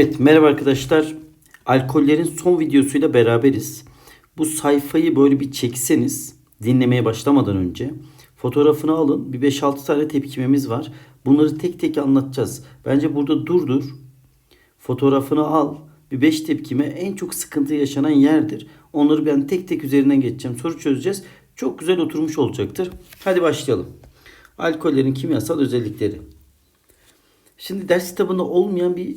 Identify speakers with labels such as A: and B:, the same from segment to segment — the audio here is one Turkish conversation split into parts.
A: Evet merhaba arkadaşlar. Alkollerin son videosuyla beraberiz. Bu sayfayı böyle bir çekseniz dinlemeye başlamadan önce fotoğrafını alın. Bir 5-6 tane tepkimemiz var. Bunları tek tek anlatacağız. Bence burada durdur. Fotoğrafını al. Bir 5 tepkime en çok sıkıntı yaşanan yerdir. Onları ben tek tek üzerinden geçeceğim. Soru çözeceğiz. Çok güzel oturmuş olacaktır. Hadi başlayalım. Alkollerin kimyasal özellikleri. Şimdi ders kitabında olmayan bir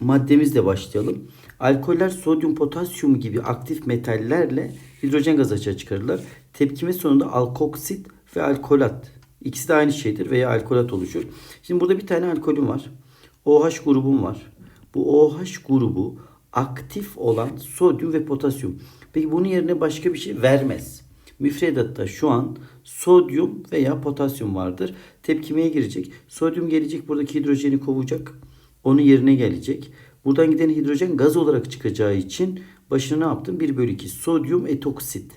A: maddemizle başlayalım. Alkoller sodyum, potasyum gibi aktif metallerle hidrojen gazı açığa çıkarırlar. Tepkime sonunda alkoksit ve alkolat. İkisi de aynı şeydir veya alkolat oluşur. Şimdi burada bir tane alkolüm var. OH grubum var. Bu OH grubu aktif olan sodyum ve potasyum. Peki bunun yerine başka bir şey vermez. Müfredatta şu an sodyum veya potasyum vardır. Tepkimeye girecek. Sodyum gelecek buradaki hidrojeni kovacak. Onun yerine gelecek. Buradan giden hidrojen gaz olarak çıkacağı için başına ne yaptım? 1 bölü 2 sodyum etoksit.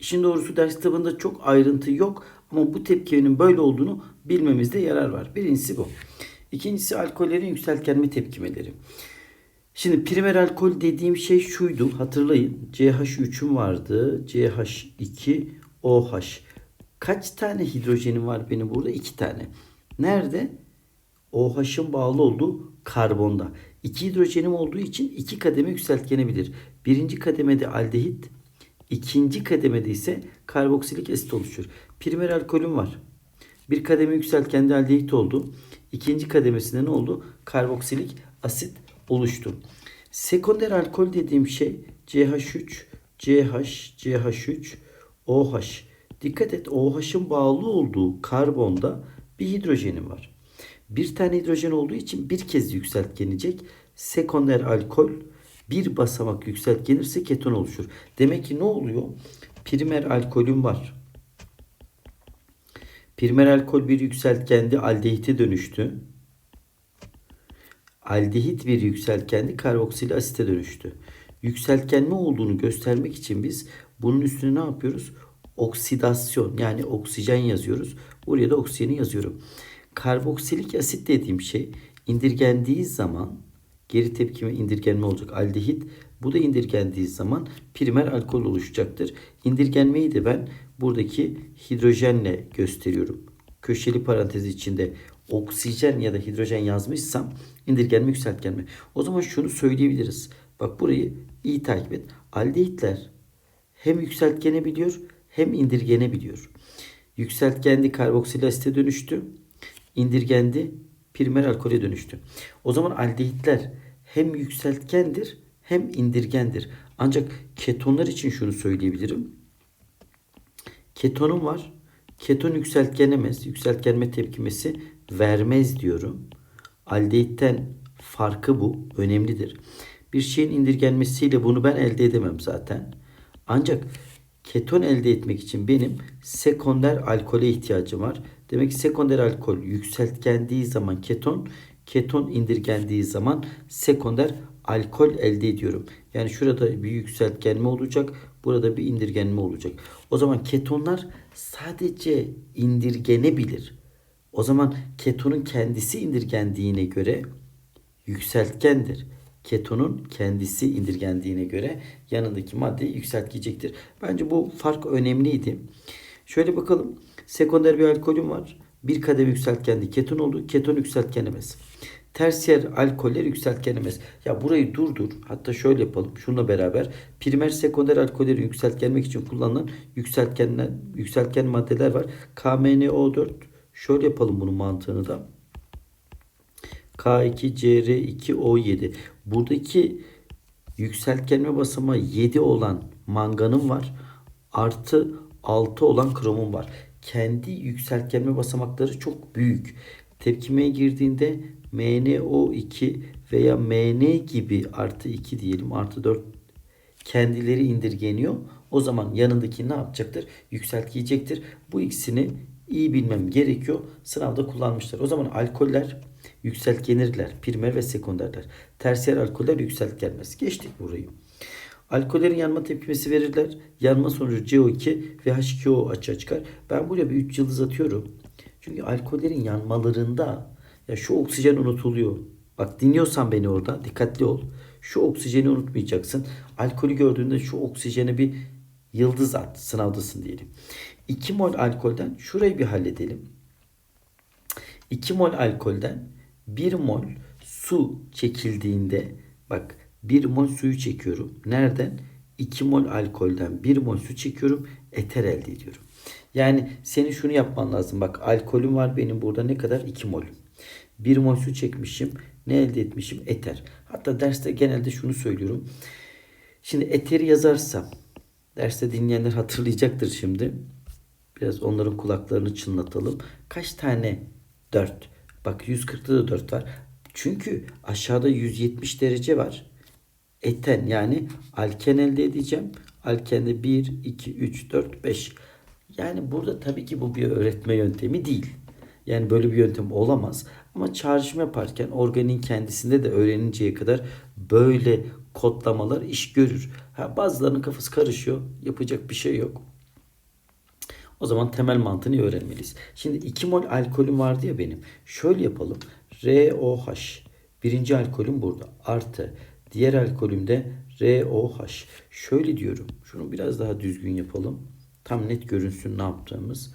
A: İşin doğrusu ders kitabında çok ayrıntı yok ama bu tepkimenin böyle olduğunu bilmemizde yarar var. Birincisi bu. İkincisi alkollerin yükseltgenme tepkimeleri. Şimdi primer alkol dediğim şey şuydu. Hatırlayın. CH3'üm vardı. CH2 OH. Kaç tane hidrojenim var benim burada? İki tane. Nerede? OH'ın bağlı olduğu karbonda. İki hidrojenim olduğu için iki kademe yükseltgenebilir. Birinci kademede aldehit, ikinci kademede ise karboksilik asit oluşur. Primer alkolüm var. Bir kademe yükseltkende aldehit oldu. İkinci kademesinde ne oldu? Karboksilik asit oluştu. Sekonder alkol dediğim şey CH3, CH, CH3, OH. Dikkat et OH'ın bağlı olduğu karbonda bir hidrojenim var. Bir tane hidrojen olduğu için bir kez yükseltgenecek. Sekonder alkol bir basamak yükseltgenirse keton oluşur. Demek ki ne oluyor? Primer alkolüm var. Primer alkol bir yükseltgendi aldehite dönüştü. Aldehit bir yükseltgendi karboksil asite dönüştü. Yükseltgenme olduğunu göstermek için biz bunun üstüne ne yapıyoruz? Oksidasyon yani oksijen yazıyoruz. Buraya da oksijeni yazıyorum. Karboksilik asit dediğim şey indirgendiği zaman geri tepkime indirgenme olacak aldehit. Bu da indirgendiği zaman primer alkol oluşacaktır. İndirgenmeyi de ben buradaki hidrojenle gösteriyorum. Köşeli parantez içinde oksijen ya da hidrojen yazmışsam indirgenme yükseltgenme. O zaman şunu söyleyebiliriz. Bak burayı iyi takip et. Aldehitler hem yükseltgenebiliyor hem indirgenebiliyor. Yükseltgendi karboksil asite dönüştü. İndirgendi primer alkole dönüştü. O zaman aldehitler hem yükseltgendir hem indirgendir. Ancak ketonlar için şunu söyleyebilirim. Ketonum var. Keton yükseltgenemez. Yükseltgenme tepkimesi vermez diyorum. Aldehitten farkı bu. Önemlidir. Bir şeyin indirgenmesiyle bunu ben elde edemem zaten. Ancak keton elde etmek için benim sekonder alkole ihtiyacım var. Demek ki sekonder alkol yükseltgendiği zaman keton, keton indirgendiği zaman sekonder alkol elde ediyorum. Yani şurada bir yükseltgenme olacak, burada bir indirgenme olacak. O zaman ketonlar sadece indirgenebilir. O zaman ketonun kendisi indirgendiğine göre yükseltgendir. Ketonun kendisi indirgendiğine göre yanındaki maddeyi yükseltecektir. Bence bu fark önemliydi. Şöyle bakalım. Sekonder bir alkolüm var. Bir kademe yükseltgendi. Keton oldu. Keton yükseltgenemez. Tersiyer alkoller yükseltgenemez. Ya burayı durdur. Hatta şöyle yapalım. Şununla beraber primer sekonder alkolleri yükseltgenmek için kullanılan yükseltgenler, yükseltgen maddeler var. KMNO4 şöyle yapalım bunun mantığını da. K2CR2O7. Buradaki yükseltgenme basamağı 7 olan manganım var. Artı 6 olan kromum var. Kendi yükseltgenme basamakları çok büyük. Tepkimeye girdiğinde MnO2 veya Mn gibi artı 2 diyelim artı 4 kendileri indirgeniyor. O zaman yanındaki ne yapacaktır? Yükseltgeyecektir. Bu ikisini iyi bilmem gerekiyor. Sınavda kullanmışlar. O zaman alkoller yükseltgenirler. Primer ve sekonderler. Tersiyer alkoller yükseltgenmez. Geçtik burayı. Alkollerin yanma tepkimesi verirler. Yanma sonucu CO2 ve H2O açığa çıkar. Ben buraya bir 3 yıldız atıyorum. Çünkü alkollerin yanmalarında ya şu oksijen unutuluyor. Bak dinliyorsan beni orada dikkatli ol. Şu oksijeni unutmayacaksın. Alkolü gördüğünde şu oksijene bir yıldız at. Sınavdasın diyelim. 2 mol alkolden şurayı bir halledelim. 2 mol alkolden 1 mol su çekildiğinde bak 1 mol suyu çekiyorum. Nereden? 2 mol alkolden 1 mol su çekiyorum. Eter elde ediyorum. Yani senin şunu yapman lazım. Bak alkolüm var benim burada ne kadar? 2 mol. 1 mol su çekmişim. Ne elde etmişim? Eter. Hatta derste genelde şunu söylüyorum. Şimdi eteri yazarsam derste dinleyenler hatırlayacaktır şimdi. Biraz onların kulaklarını çınlatalım. Kaç tane 4? Bak 140'da da 4 var. Çünkü aşağıda 170 derece var. Eten yani alken elde edeceğim. Alkende 1, 2, 3, 4, 5. Yani burada tabii ki bu bir öğretme yöntemi değil. Yani böyle bir yöntem olamaz. Ama çağrışım yaparken organin kendisinde de öğreninceye kadar böyle kodlamalar iş görür. Ha, bazılarının kafası karışıyor. Yapacak bir şey yok. O zaman temel mantığını öğrenmeliyiz. Şimdi 2 mol alkolüm vardı ya benim. Şöyle yapalım. ROH. Birinci alkolüm burada. Artı. Diğer alkolümde ROH. Şöyle diyorum. Şunu biraz daha düzgün yapalım. Tam net görünsün ne yaptığımız.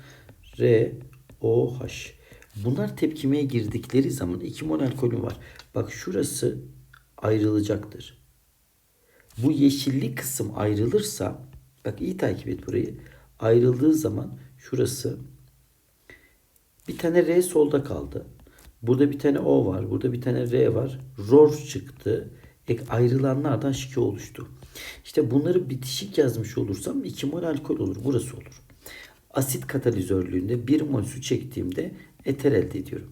A: ROH. Bunlar tepkimeye girdikleri zaman 2 mol alkolüm var. Bak şurası ayrılacaktır. Bu yeşilli kısım ayrılırsa bak iyi takip et burayı. Ayrıldığı zaman şurası bir tane R solda kaldı. Burada bir tane O var. Burada bir tane R var. ROR çıktı. Ayrılanlardan şike oluştu. İşte bunları bitişik yazmış olursam 2 mol alkol olur. Burası olur. Asit katalizörlüğünde 1 mol su çektiğimde eter elde ediyorum.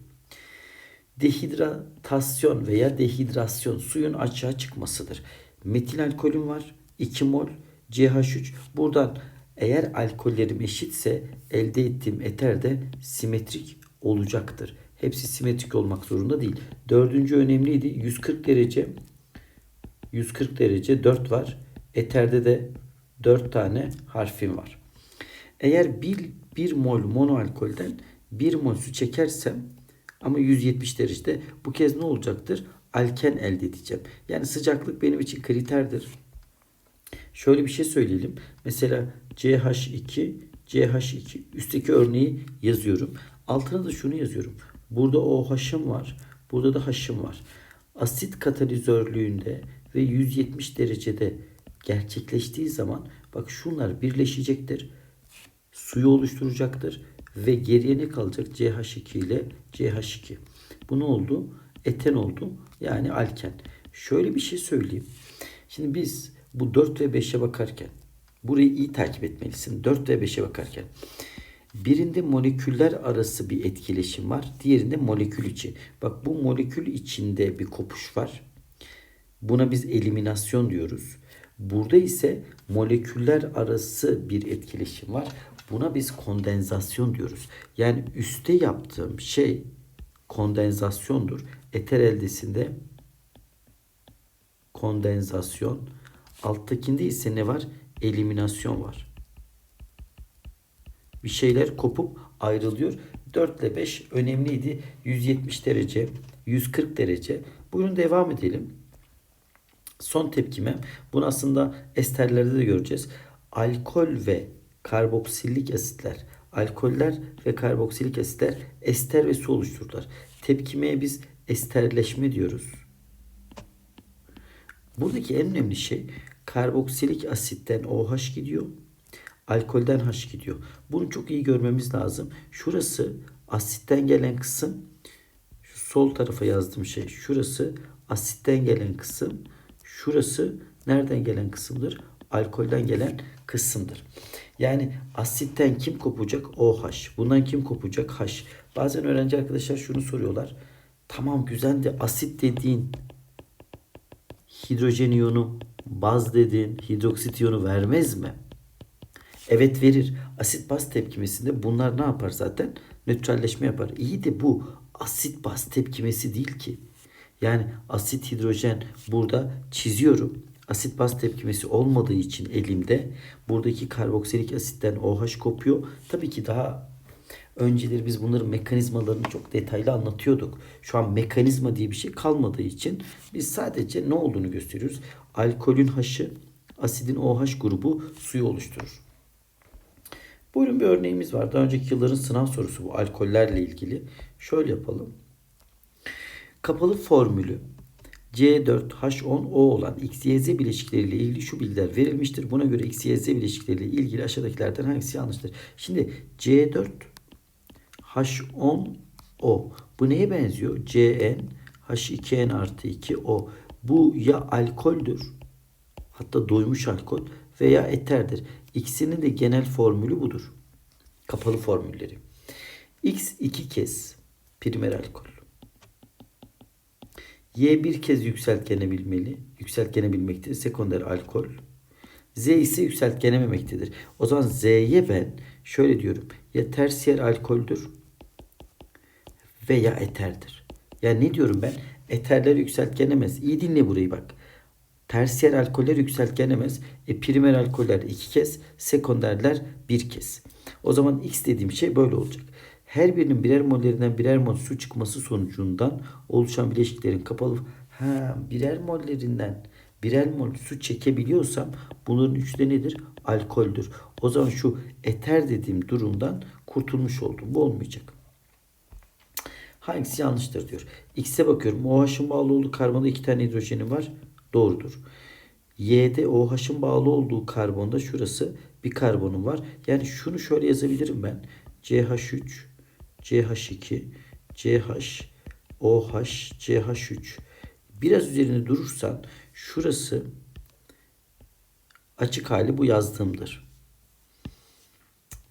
A: Dehidratasyon veya dehidrasyon suyun açığa çıkmasıdır. Metil alkolüm var 2 mol CH3. Buradan eğer alkollerim eşitse elde ettiğim eter de simetrik olacaktır. Hepsi simetrik olmak zorunda değil. Dördüncü önemliydi. 140 derece 140 derece 4 var. Eterde de 4 tane harfim var. Eğer 1, 1 mol monoalkolden 1 mol su çekersem ama 170 derecede bu kez ne olacaktır? Alken elde edeceğim. Yani sıcaklık benim için kriterdir. Şöyle bir şey söyleyelim. Mesela CH2, CH2 üstteki örneği yazıyorum. Altına da şunu yazıyorum. Burada OH'ım var. Burada da H'ım var. Asit katalizörlüğünde ve 170 derecede gerçekleştiği zaman bak şunlar birleşecektir. Suyu oluşturacaktır ve geriye ne kalacak? CH2 ile CH2. Bu ne oldu? Eten oldu. Yani alken. Şöyle bir şey söyleyeyim. Şimdi biz bu 4 ve 5'e bakarken burayı iyi takip etmelisin. 4 ve 5'e bakarken birinde moleküller arası bir etkileşim var. Diğerinde molekül içi. Bak bu molekül içinde bir kopuş var. Buna biz eliminasyon diyoruz. Burada ise moleküller arası bir etkileşim var. Buna biz kondensasyon diyoruz. Yani üste yaptığım şey kondensasyondur. Eter eldesinde kondensasyon. Alttakinde ise ne var? Eliminasyon var. Bir şeyler kopup ayrılıyor. 4 ile 5 önemliydi. 170 derece, 140 derece. Buyurun devam edelim. Son tepkime. Bunu aslında esterlerde de göreceğiz. Alkol ve karboksillik asitler, alkoller ve karboksilik asitler ester ve su oluştururlar. Tepkimeye biz esterleşme diyoruz. Buradaki en önemli şey karboksilik asitten OH gidiyor. Alkolden H gidiyor. Bunu çok iyi görmemiz lazım. Şurası asitten gelen kısım. Şu sol tarafa yazdığım şey. Şurası asitten gelen kısım. Şurası nereden gelen kısımdır? Alkolden gelen kısımdır. Yani asitten kim kopacak? OH. Bundan kim kopacak? H. Bazen öğrenci arkadaşlar şunu soruyorlar. Tamam güzel de asit dediğin hidrojen iyonu, baz dediğin hidroksit iyonu vermez mi? Evet verir. Asit baz tepkimesinde bunlar ne yapar zaten? Nötralleşme yapar. İyi de bu asit baz tepkimesi değil ki. Yani asit hidrojen burada çiziyorum. Asit baz tepkimesi olmadığı için elimde buradaki karboksilik asitten OH kopuyor. Tabii ki daha Önceleri biz bunların mekanizmalarını çok detaylı anlatıyorduk. Şu an mekanizma diye bir şey kalmadığı için biz sadece ne olduğunu gösteriyoruz. Alkolün H'ı asidin OH grubu suyu oluşturur. Buyurun bir örneğimiz var. Daha önceki yılların sınav sorusu bu alkollerle ilgili. Şöyle yapalım. Kapalı formülü C4H10O olan XYZ bileşikleriyle ilgili şu bilgiler verilmiştir. Buna göre XYZ bileşikleriyle ilgili aşağıdakilerden hangisi yanlıştır? Şimdi C4 H10O. Bu neye benziyor? Cn H2n artı 2O. Bu ya alkoldür hatta doymuş alkol veya eterdir. İkisinin de genel formülü budur. Kapalı formülleri. X iki kez primer alkol. Y bir kez yükseltgenebilmeli. Yükseltgenebilmektedir. Sekonder alkol. Z ise yükseltgenememektedir. O zaman Z'ye ben şöyle diyorum. Ya tersiyer alkoldür veya eterdir. Yani ne diyorum ben? Eterler yükseltgenemez. İyi dinle burayı bak. Tersiyer alkoller yükseltgenemez. E, primer alkoller iki kez, sekonderler bir kez. O zaman X dediğim şey böyle olacak. Her birinin birer mollerinden birer mol su çıkması sonucundan oluşan bileşiklerin kapalı ha, birer mollerinden birer mol su çekebiliyorsam bunların üçü nedir? Alkoldür. O zaman şu eter dediğim durumdan kurtulmuş oldum. Bu olmayacak. Hangisi yanlıştır diyor. X'e bakıyorum. OH'ın bağlı olduğu karbonda iki tane hidrojenim var. Doğrudur. Y'de OH'ın bağlı olduğu karbonda şurası bir karbonum var. Yani şunu şöyle yazabilirim ben. CH3, CH2, CH, OH, CH3. Biraz üzerinde durursan şurası açık hali bu yazdığımdır.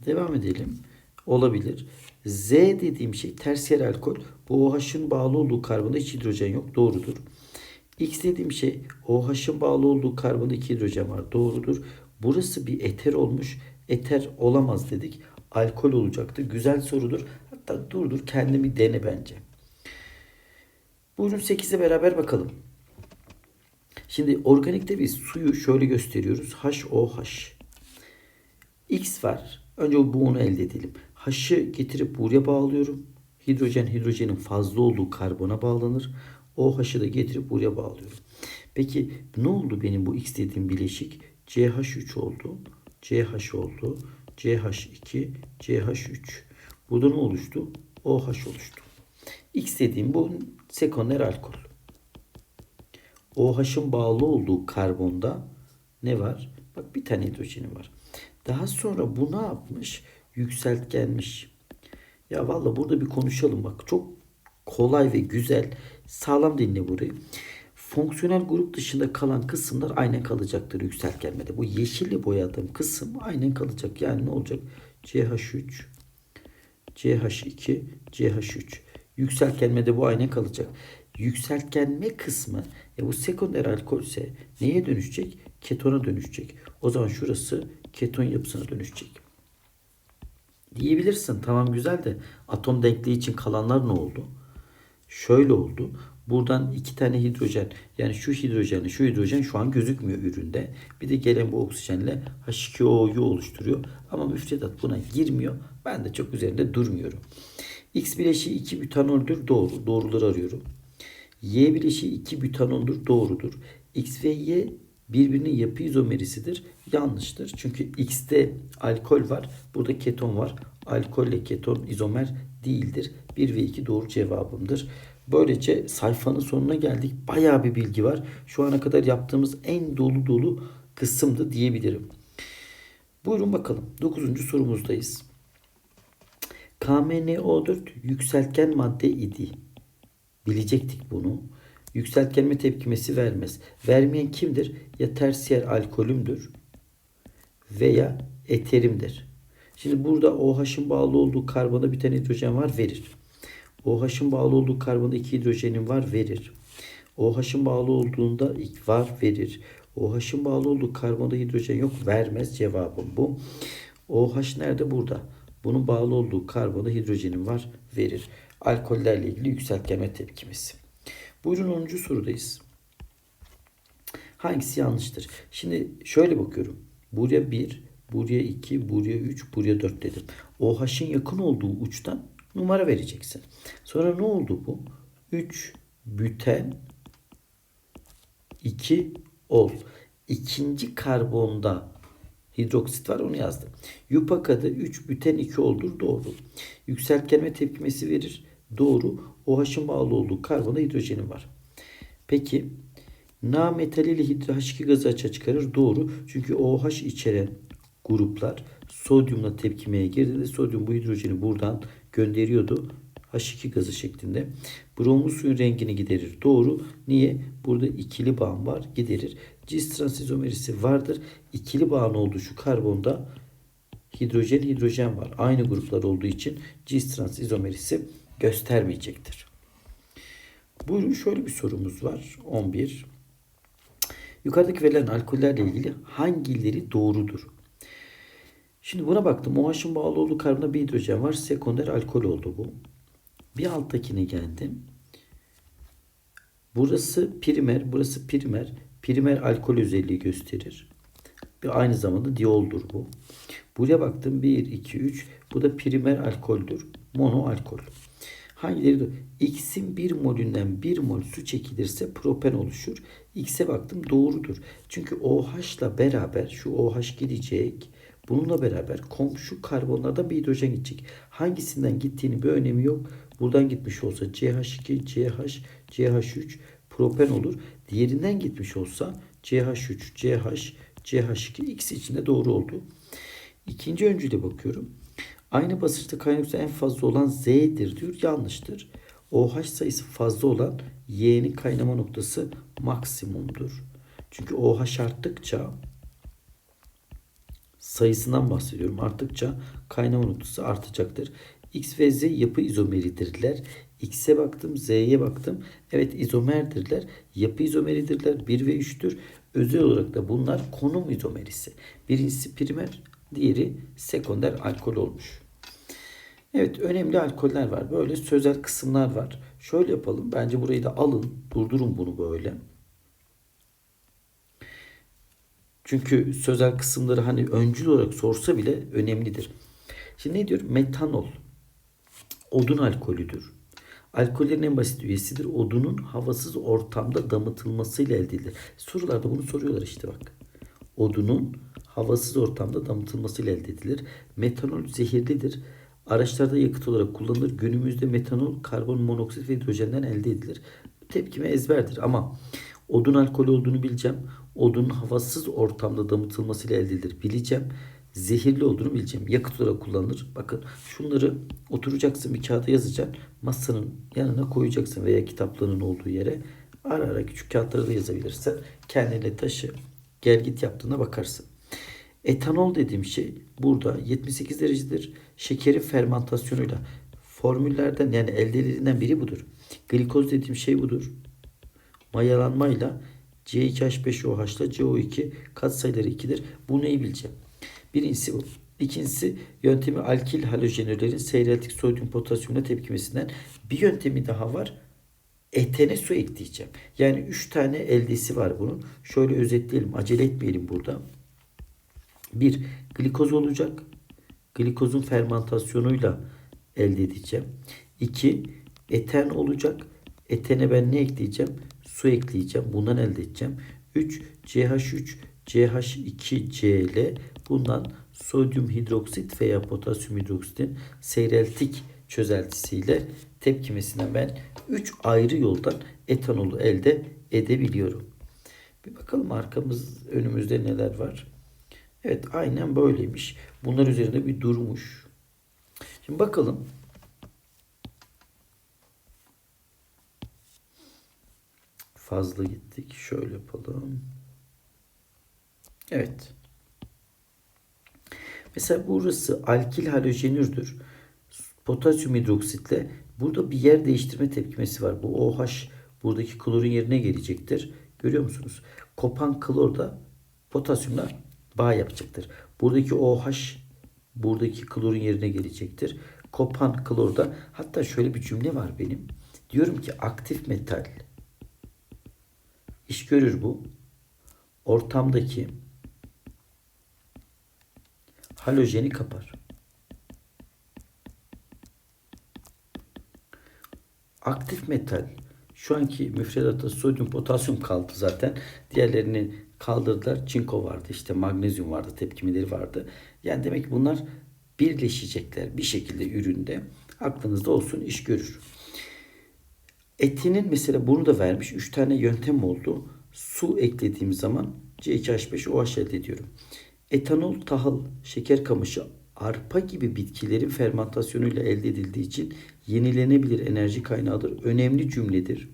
A: Devam edelim. Olabilir. Z dediğim şey tersiyer alkol. Bu OH'ın bağlı olduğu karbonda hiç hidrojen yok. Doğrudur. X dediğim şey OH'ın bağlı olduğu karbonda iki hidrojen var. Doğrudur. Burası bir eter olmuş. Eter olamaz dedik. Alkol olacaktı. Güzel sorudur. Hatta durdur kendimi dene bence. Buyurun 8'e beraber bakalım. Şimdi organikte biz suyu şöyle gösteriyoruz. HOH. X var. Önce bu onu elde edelim. H'ı getirip buraya bağlıyorum. Hidrojen hidrojenin fazla olduğu karbona bağlanır. OH'ı da getirip buraya bağlıyorum. Peki ne oldu benim bu X dediğim bileşik? CH3 oldu. CH oldu. CH2, CH3. Burada ne oluştu? OH oluştu. X dediğim bu sekonder alkol. OH'ın bağlı olduğu karbonda ne var? Bak bir tane hidrojenim var. Daha sonra bu ne yapmış? Yükseltgenmiş. Ya valla burada bir konuşalım bak. Çok kolay ve güzel. Sağlam dinle burayı. Fonksiyonel grup dışında kalan kısımlar aynen kalacaktır yükseltgenmede. Bu yeşille boyadığım kısım aynen kalacak. Yani ne olacak? CH3, CH2, CH3. Yükseltgenmede bu aynen kalacak. Yükseltgenme kısmı e bu sekonder alkolse neye dönüşecek? Ketona dönüşecek. O zaman şurası keton yapısına dönüşecek. Diyebilirsin tamam güzel de atom denkliği için kalanlar ne oldu? Şöyle oldu. Buradan iki tane hidrojen yani şu hidrojenle şu hidrojen şu an gözükmüyor üründe. Bir de gelen bu oksijenle H2O'yu oluşturuyor. Ama müfredat buna girmiyor. Ben de çok üzerinde durmuyorum. X bileşiği 2 butanoldür. Doğru. Doğruları arıyorum. Y bileşiği 2 butanondur. Doğrudur. X ve Y birbirinin yapı izomerisidir. Yanlıştır. Çünkü X'te alkol var. Burada keton var. Alkolle keton izomer değildir. 1 ve 2 doğru cevabımdır. Böylece sayfanın sonuna geldik. Bayağı bir bilgi var. Şu ana kadar yaptığımız en dolu dolu kısımdı diyebilirim. Buyurun bakalım. 9. sorumuzdayız. KMNO4 yükseltgen madde idi. Bilecektik bunu. Yükseltgenme tepkimesi vermez. Vermeyen kimdir? Ya tersiyer alkolümdür veya eterimdir. Şimdi burada OH'ın bağlı olduğu karbona bir tane hidrojen var verir. OH'ın bağlı olduğu karbonda iki hidrojenin var verir. OH'ın bağlı olduğunda var verir. OH'ın bağlı olduğu karbonda hidrojen yok vermez cevabım bu. OH nerede? Burada. Bunun bağlı olduğu karbonda hidrojenin var verir. Alkollerle ilgili yükseltgeme tepkimesi. Buyurun 10. sorudayız. Hangisi yanlıştır? Şimdi şöyle bakıyorum. Buraya 1, buraya 2, buraya 3, buraya 4 dedim. OH'ın yakın olduğu uçtan numara vereceksin. Sonra ne oldu bu? 3 büten 2 ol. İkinci karbonda hidroksit var onu yazdım. Yupakada 3 büten 2 oldur doğru. Yükseltgenme tepkimesi verir. Doğru. OH'ın bağlı olduğu karbonda hidrojenin var. Peki Na metaliyle hidro H2 gazı açığa çıkarır. Doğru. Çünkü OH içeren gruplar sodyumla tepkimeye girdiğinde sodyum bu hidrojeni buradan gönderiyordu. H2 gazı şeklinde. Bromlu suyun rengini giderir. Doğru. Niye? Burada ikili bağım var. Giderir. Cis trans izomerisi vardır. İkili bağın olduğu şu karbonda hidrojen hidrojen var. Aynı gruplar olduğu için cis trans izomerisi göstermeyecektir. Buyurun şöyle bir sorumuz var. 11. Yukarıdaki verilen alkollerle ilgili hangileri doğrudur? Şimdi buna baktım. OH'ın bağlı olduğu karbonda bir hidrojen var. Sekonder alkol oldu bu. Bir alttakine geldim. Burası primer, burası primer. Primer alkol özelliği gösterir. Ve aynı zamanda dioldur bu. Buraya baktım 1, 2, 3. Bu da primer alkoldür. Mono alkol. Hangileri? X'in 1 molünden 1 mol su çekilirse propen oluşur. X'e baktım doğrudur. Çünkü OH ile beraber şu OH gidecek. Bununla beraber komşu karbonlardan bir hidrojen gidecek. Hangisinden gittiğini bir önemi yok. Buradan gitmiş olsa CH2, CH, CH3 propen olur. Diğerinden gitmiş olsa CH3, CH, CH2 ikisi içinde doğru oldu. İkinci öncüle bakıyorum. Aynı basınçta kaynak en fazla olan Z'dir diyor. Yanlıştır. OH sayısı fazla olan Y'nin kaynama noktası maksimumdur. Çünkü OH arttıkça sayısından bahsediyorum. Arttıkça kaynama noktası artacaktır. X ve Z yapı izomeridirler. X'e baktım, Z'ye baktım. Evet izomerdirler. Yapı izomeridirler. 1 ve 3'tür. Özel olarak da bunlar konum izomerisi. Birincisi primer, diğeri sekonder alkol olmuş. Evet önemli alkoller var. Böyle sözel kısımlar var. Şöyle yapalım. Bence burayı da alın. Durdurun bunu böyle. Çünkü sözel kısımları hani öncül olarak sorsa bile önemlidir. Şimdi ne diyor? Metanol. Odun alkolüdür. Alkollerin en basit üyesidir. Odunun havasız ortamda damıtılmasıyla elde edilir. Sorularda bunu soruyorlar işte bak. Odunun havasız ortamda damıtılmasıyla elde edilir. Metanol zehirlidir. Araçlarda yakıt olarak kullanılır. Günümüzde metanol karbon monoksit ve hidrojenden elde edilir. Tepkime ezberdir ama odun alkolü olduğunu bileceğim. Odunun havasız ortamda damıtılmasıyla elde edilir bileceğim. Zehirli olduğunu bileceğim. Yakıt olarak kullanılır. Bakın şunları oturacaksın bir kağıda yazacaksın. Masanın yanına koyacaksın veya kitaplığının olduğu yere. Ara ara küçük kağıtları da yazabilirsen kendine taşı. Gel git yaptığına bakarsın. Etanol dediğim şey burada 78 derecedir. Şekerin fermentasyonuyla formüllerden yani elde edildiğinden biri budur. Glikoz dediğim şey budur. Mayalanmayla C2H5OH ile CO2 katsayıları 2'dir. Bu neyi bileceğim? Birincisi bu. İkincisi yöntemi alkil halojenürlerin seyreltik sodyum potasyumla tepkimesinden. Bir yöntemi daha var. Etene su ekleyeceğim. Yani 3 tane eldesi var bunun. Şöyle özetleyelim. Acele etmeyelim burada. Bir glikoz olacak. Glikozun fermentasyonuyla elde edeceğim. İki eten olacak. Etene ben ne ekleyeceğim? Su ekleyeceğim. Bundan elde edeceğim. 3 CH3 CH2Cl bundan sodyum hidroksit veya potasyum hidroksitin seyreltik çözeltisiyle tepkimesinden ben 3 ayrı yoldan etanolu elde edebiliyorum. Bir bakalım arkamız önümüzde neler var. Evet aynen böyleymiş. Bunlar üzerinde bir durmuş. Şimdi bakalım. Fazla gittik. Şöyle yapalım. Evet. Mesela burası alkil halojenürdür. Potasyum hidroksitle burada bir yer değiştirme tepkimesi var. Bu OH buradaki klorun yerine gelecektir. Görüyor musunuz? Kopan klor da potasyumla bağ yapacaktır. Buradaki OH buradaki klorun yerine gelecektir. Kopan klorda hatta şöyle bir cümle var benim. Diyorum ki aktif metal iş görür bu. Ortamdaki halojeni kapar. Aktif metal şu anki müfredatta sodyum potasyum kaldı zaten. Diğerlerini kaldırdılar. Çinko vardı işte magnezyum vardı tepkimeleri vardı. Yani demek ki bunlar birleşecekler bir şekilde üründe. Aklınızda olsun iş görür. Etinin mesela bunu da vermiş. 3 tane yöntem oldu. Su eklediğim zaman C2H5OH elde ediyorum. Etanol, tahıl, şeker kamışı, arpa gibi bitkilerin fermentasyonuyla elde edildiği için yenilenebilir enerji kaynağıdır. Önemli cümledir.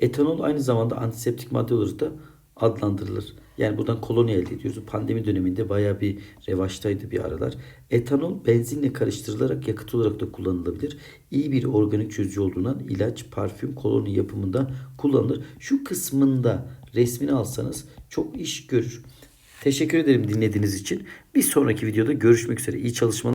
A: Etanol aynı zamanda antiseptik madde olarak da adlandırılır. Yani buradan kolonya elde ediyoruz. Pandemi döneminde bayağı bir revaçtaydı bir aralar. Etanol benzinle karıştırılarak yakıt olarak da kullanılabilir. İyi bir organik çözücü olduğundan ilaç, parfüm, kolonya yapımında kullanılır. Şu kısmında resmini alsanız çok iş görür. Teşekkür ederim dinlediğiniz için. Bir sonraki videoda görüşmek üzere. İyi çalışmalar.